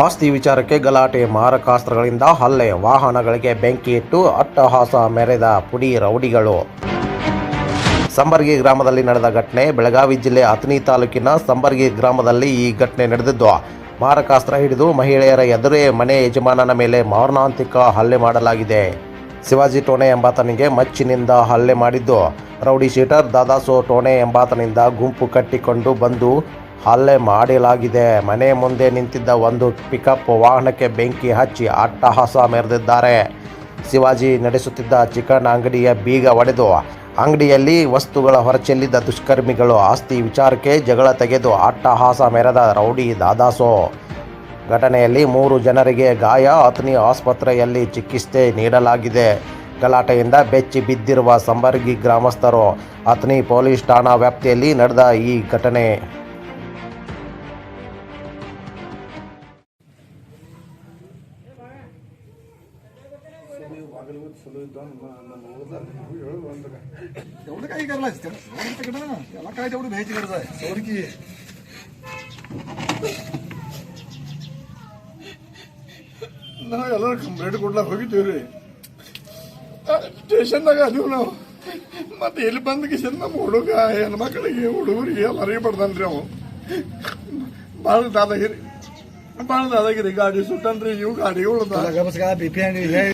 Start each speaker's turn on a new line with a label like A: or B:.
A: ಆಸ್ತಿ ವಿಚಾರಕ್ಕೆ ಗಲಾಟೆ ಮಾರಕಾಸ್ತ್ರಗಳಿಂದ ಹಲ್ಲೆ, ವಾಹನಗಳಿಗೆ ಬೆಂಕಿ ಇಟ್ಟು ಅಟ್ಟಹಾಸ ಮೆರೆದ ಪುಡಿ ರೌಡಿಗಳು. ಸಂಬರ್ಗಿ ಗ್ರಾಮದಲ್ಲಿ ನಡೆದ ಘಟನೆ, ಬೆಳಗಾವಿ ಜಿಲ್ಲೆ ಅಥಣಿ ತಾಲೂಕಿನ ಸಂಬರ್ಗಿ ಗ್ರಾಮದಲ್ಲಿ ಈ ಘಟನೆ ನಡೆದಿದ್ದು. ಮಾರಕಾಸ್ತ್ರ ಹಿಡಿದು ಮಹಿಳೆಯರ ಎದುರೇ ಮನೆ ಯಜಮಾನನ ಮೇಲೆ ಮಾರಣಾಂತಿಕ ಹಲ್ಲೆ ಮಾಡಲಾಗಿದೆ. ಶಿವಾಜಿ ಟೋಣೆ ಎಂಬಾತನಿಗೆ ಮಚ್ಚಿನಿಂದ ಹಲ್ಲೆ ಮಾಡಿದ್ದು. ರೌಡಿ ಶೀಟರ್ ದಾದಾಸೋ ಟೋಣೆ ಎಂಬಾತನಿಂದ ಗುಂಪು ಕಟ್ಟಿಕೊಂಡು ಬಂದು ಹಲ್ಲೆ ಮಾಡಲಾಗಿದೆ. ಮನೆ ಮುಂದೆ ನಿಂತಿದ್ದ ಒಂದು ಪಿಕಪ್ ವಾಹನಕ್ಕೆ ಬೆಂಕಿ ಹಚ್ಚಿ ಅಟ್ಟಹಾಸ ಮೆರೆದಿದ್ದಾರೆ. ಶಿವಾಜಿ ನಡೆಸುತ್ತಿದ್ದ ಚಿಕನ್ ಅಂಗಡಿಯ ಬೀಗ ಒಡೆದು ಅಂಗಡಿಯಲ್ಲಿ ವಸ್ತುಗಳ ಹೊರಚೆಲ್ಲಿದ್ದ ದುಷ್ಕರ್ಮಿಗಳು ಆಸ್ತಿ ವಿಚಾರಕ್ಕೆ ಜಗಳ ತೆಗೆದು ಅಟ್ಟಹಾಸ ಮೆರೆದ ರೌಡಿ ದಾದಾಸೋ. ಘಟನೆಯಲ್ಲಿ ಮೂರು ಜನರಿಗೆ ಗಾಯ ಅತ್ನಿ ಆಸ್ಪತ್ರೆಯಲ್ಲಿ ಚಿಕಿತ್ಸೆ ನೀಡಲಾಗಿದೆ. ಗಲಾಟೆಯಿಂದ ಬೆಚ್ಚಿ ಬಿದ್ದಿರುವ ಸಂಬರ್ಗಿ ಗ್ರಾಮಸ್ಥರು ಅತ್ನಿ ಪೊಲೀಸ್ ಠಾಣಾ ವ್ಯಾಪ್ತಿಯಲ್ಲಿ ನಡೆದ ಈ ಘಟನೆ.
B: ಬಾಗಿಲು ಚಲೋ ಇದ್ದ ನಮ್ಮ ಹೇಳು ಅಂದಾಗ ಎವಡ ಕೈ ಕರಲ ಎಲ್ಲ ಕಾಯ್ದೆ ಅವಡು ಭೇಜಿ ಕರ್ದ ಸೋರಿಕಿ ನಾವು ಎಲ್ಲರೂ ಕಂಪ್ಲೇಂಟ್ ಕೊಡ್ಲಾಕ ಹೋಗಿದ್ದೀವಿ ರೀ ಸ್ಟೇಷನ್ದಾಗ ಅದೀವಿ ನಾವು ಮತ್ತೆ ಎಲ್ಲಿ ಬಂದ ಕಿಶನ್ ನಮ್ಮ ಹುಡುಗ ಹೆಣ್ಮಕ್ಳಿಗೆ ಹುಡುಗರಿಗೆ ಮರೆಯ ಬಡ್ದನ್ರಿ ಅವ ಭಾಳ ದಾದಾಗಿರಿ ಭಾಳ ದಾದಾಗಿರಿ ಗಾಡಿ ಸುಟ್ಟನ್ರಿ ಇವು ಗಾಡಿಗಳು
C: ಬಿ ಪಿ ಅಂಗಡಿ